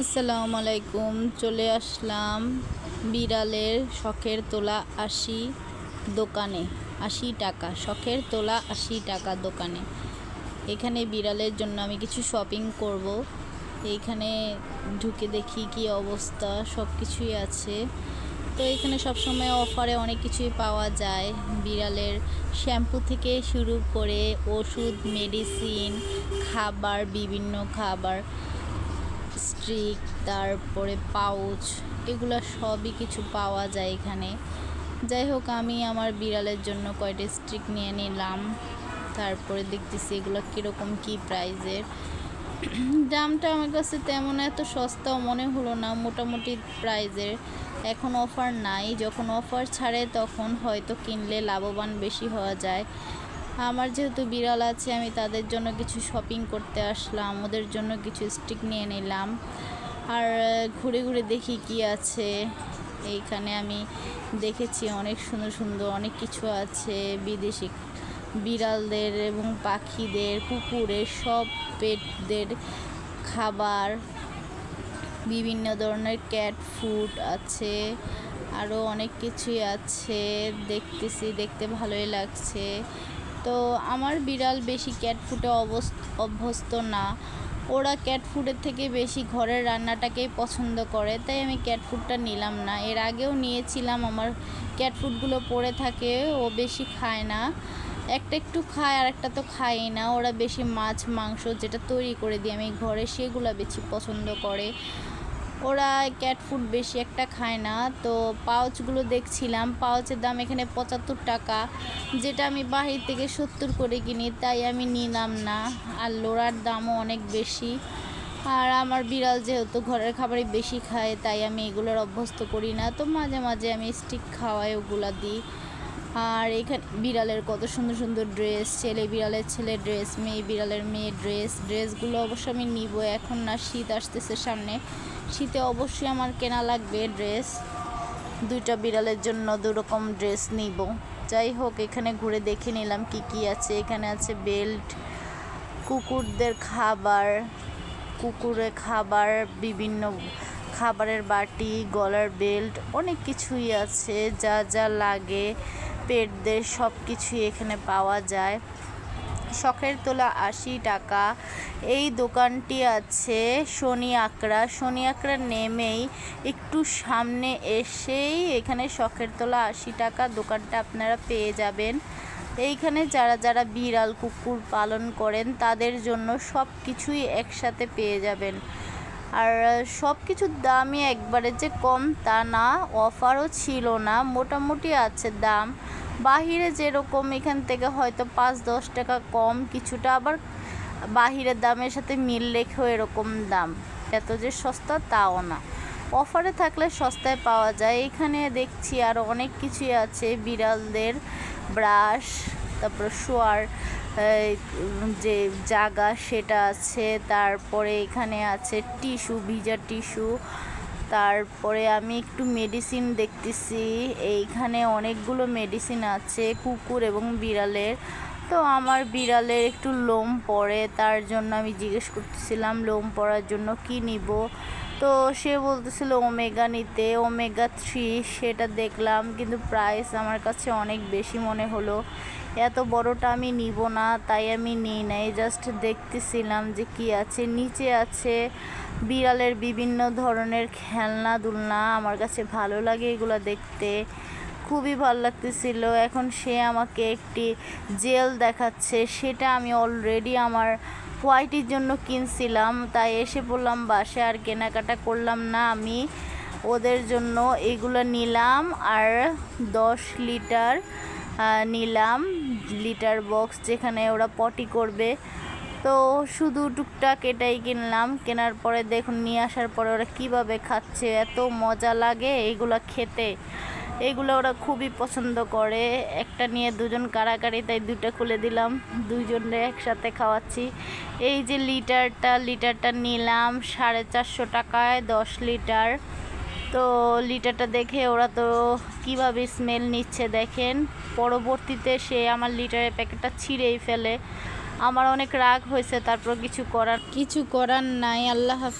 আসসালামু আলাইকুম, চলে আসলাম বিড়ালের শখের তোলা আশি দোকানে, আশি টাকা, শখের তোলা আশি টাকা দোকানে। এখানে বিড়ালের জন্য আমি কিছু শপিং করব। এইখানে ঢুকে দেখি কি অবস্থা সব কিছুই আছে। তো এখানে সবসময় অফারে অনেক কিছুই পাওয়া যায়। বিড়ালের শ্যাম্পু থেকে শুরু করে ওষুধ মেডিসিন খাবার, বিভিন্ন খাবার। স্ট্রিক, তারপরে পাউচ, এগুলো সবই কিছু পাওয়া যায় এখানে। যাই হোক, আমি আমার বিড়ালের জন্য কয়টা স্ট্রিক নিয়ে নিলাম। তারপরে দেখতেছি এগুলো কীরকম, কী প্রাইজের। দামটা আমার কাছে তেমন এত সস্তাও মনে হলো না, মোটামুটি প্রাইজের। এখন অফার নাই, যখন অফার ছাড়ে তখন হয়তো কিনলে লাভবান বেশি হওয়া যায়। আমার যেহেতু বিড়াল আছে, আমি তাদের জন্য কিছু শপিং করতে আসলাম, ওদের জন্য কিছু স্টিক নিয়ে নিলাম। আর ঘুরে ঘুরে দেখি কি আছে। এইখানে আমি দেখেছি অনেক সুন্দর সুন্দর অনেক কিছু আছে, বিদেশি বিড়ালদের এবং পাখিদের, কুকুরের, সব পেটদের খাবার, বিভিন্ন ধরনের ক্যাট ফুড আছে আরও অনেক কিছুই আছে। দেখতেছি, দেখতে ভালোই লাগছে। তো আমার বিড়াল বেশি ক্যাট ফুডে অভ্যস্ত না। ওরা ক্যাট ফুডের থেকে বেশি ঘরের রান্নাটাকেই পছন্দ করে, তাই আমি ক্যাট ফুডটা নিলাম না। এর আগেও নিয়েছিলাম, আমার ক্যাট ফুডগুলো পড়ে থাকে, ও বেশি খায় না। একটা একটু খায়, আর একটা তো খায়ই না। ওরা বেশি মাছ, মাংস যেটা তৈরি করে দিই আমি ঘরে সেগুলো বেশি পছন্দ করে। ওরা ক্যাট ফুড বেশি একটা খায় না। তো পাউচগুলো দেখছিলাম পাউচের দাম এখানে পঁচাত্তর টাকা। যেটা আমি বাহির থেকে সত্তর করে কিনি, তাই আমি নিলাম না। আর লোড়ার দামও অনেক বেশি। আর আমার বিড়াল যেহেতু ঘরের খাবারই বেশি খায়, তাই আমি এগুলোর অভ্যস্ত করি না। তো মাঝে মাঝে আমি স্টিক খাওয়াই, ওগুলা দিই। আর এখানে বিড়ালের কত সুন্দর সুন্দর ড্রেস ছেলে বিড়ালের ছেলে ড্রেস মেয়ে বিড়ালের মেয়ে ড্রেস ড্রেসগুলো অবশ্য আমি নিব, এখন না, শীত আসতেছে সামনে। শীতে অবশ্যই আমার কেনা লাগবে ড্রেস। দুইটা বিড়ালের জন্য দুরকম ড্রেস নিব। যাই হোক, এখানে ঘুরে দেখে নিলাম কি কি আছে। এখানে আছে বেল্ট, কুকুরদের খাবার, কুকুরের খাবার, বিভিন্ন খাবারের বাটি, গলার বেল্ট, অনেক কিছুই আছে। যা যা লাগে, পেটদের সব কিছুই এখানে পাওয়া যায়। শখের তোলা আশি টাকা। এই দোকানটি আছে শনি আকড়া শনি আকড়া নেমেই একটু সামনে এসেই এখানে শখের তোলা আশি টাকা দোকানটা আপনারা পেয়ে যাবেন। এইখানে যারা যারা বিড়াল, কুকুর পালন করেন তাদের জন্য সব কিছুই একসাথে পেয়ে যাবেন। আর সব কিছুর দামই একবারে যে কম তা না, অফারও ছিল না। মোটামুটি আছে দাম বাহিরে যেরকম এখান থেকে হয়তো পাঁচ, দশ টাকা কম, কিছুটা আবার বাহিরের দামের সাথে মিল রেখেও এরকম দাম। এত যে সস্তা তাও না। অফারে থাকলে সস্তায় পাওয়া যায়। এখানে দেখছি আর অনেক কিছুই আছে। বিড়ালদের ব্রাশ, তারপর শোয়ার যে জাগা সেটা আছে। তারপরে এখানে আছে টিস্যু, ভিজা টিস্যু। তারপরে আমি একটু মেডিসিন দেখতেছি। এইখানে অনেকগুলো মেডিসিন আছে, কুকুর এবং বিড়ালের। তো আমার বিড়ালের একটু লোম পড়ে, তার জন্য আমি জিজ্ঞেস করতেছিলাম, লোম পড়ার জন্য কি নিব? তো সে বলতেছিল ওমেগা নিতে, ওমেগা থ্রি সেটা দেখলাম, কিন্তু প্রাইস আমার কাছে অনেক বেশি মনে হলো। এত বড়টা আমি নিব না, তাই আমি নিই নাই জাস্ট দেখতেছিলাম যে কি আছে। নিচে আছে বিড়ালের বিভিন্ন ধরনের খেলনা দুলনা, আমার কাছে ভালো লাগে এগুলো দেখতে। খুবই ভালো লাগতেছিল। এখন সে আমাকে একটি জেল দেখাচ্ছে, সেটা আমি অলরেডি আমার হোয়াইটের জন্য কিনছিলাম, তাই এসে পড়লাম বাসে আর কেনাকাটা করলাম না আমি। ওদের জন্য এগুলো নিলাম আর দশ লিটার নিলাম লিটার বক্স যেখানে ওরা পটি করবে। তো শুধু টুকটাক এটাই কিনলাম। কেনার পরে দেখুন, নিয়ে আসার পরে ওরা কীভাবে খাচ্ছে, এত মজা লাগে এইগুলো খেতে। এগুলো ওরা খুবই পছন্দ করে। একটা নিয়ে দুজন কাড়াকাড়ি তাই দুটা খুলে দিলাম। দুইজনে একসাথে খাওয়াচ্ছি। এই যে লিটারটা লিটারটা নিলাম সাড়ে চারশো টাকায়, দশ লিটার। তো লিটারটা দেখে ওরা তো কীভাবে স্মেল নিচ্ছে দেখেন। পরবর্তীতে সে আমার লিটারের প্যাকেটটা ছিঁড়েই ফেলে। আমার অনেক রাগ হয়েছে, তারপর কিছু করার কিছু করার নাই, আল্লাহ হাফিজ।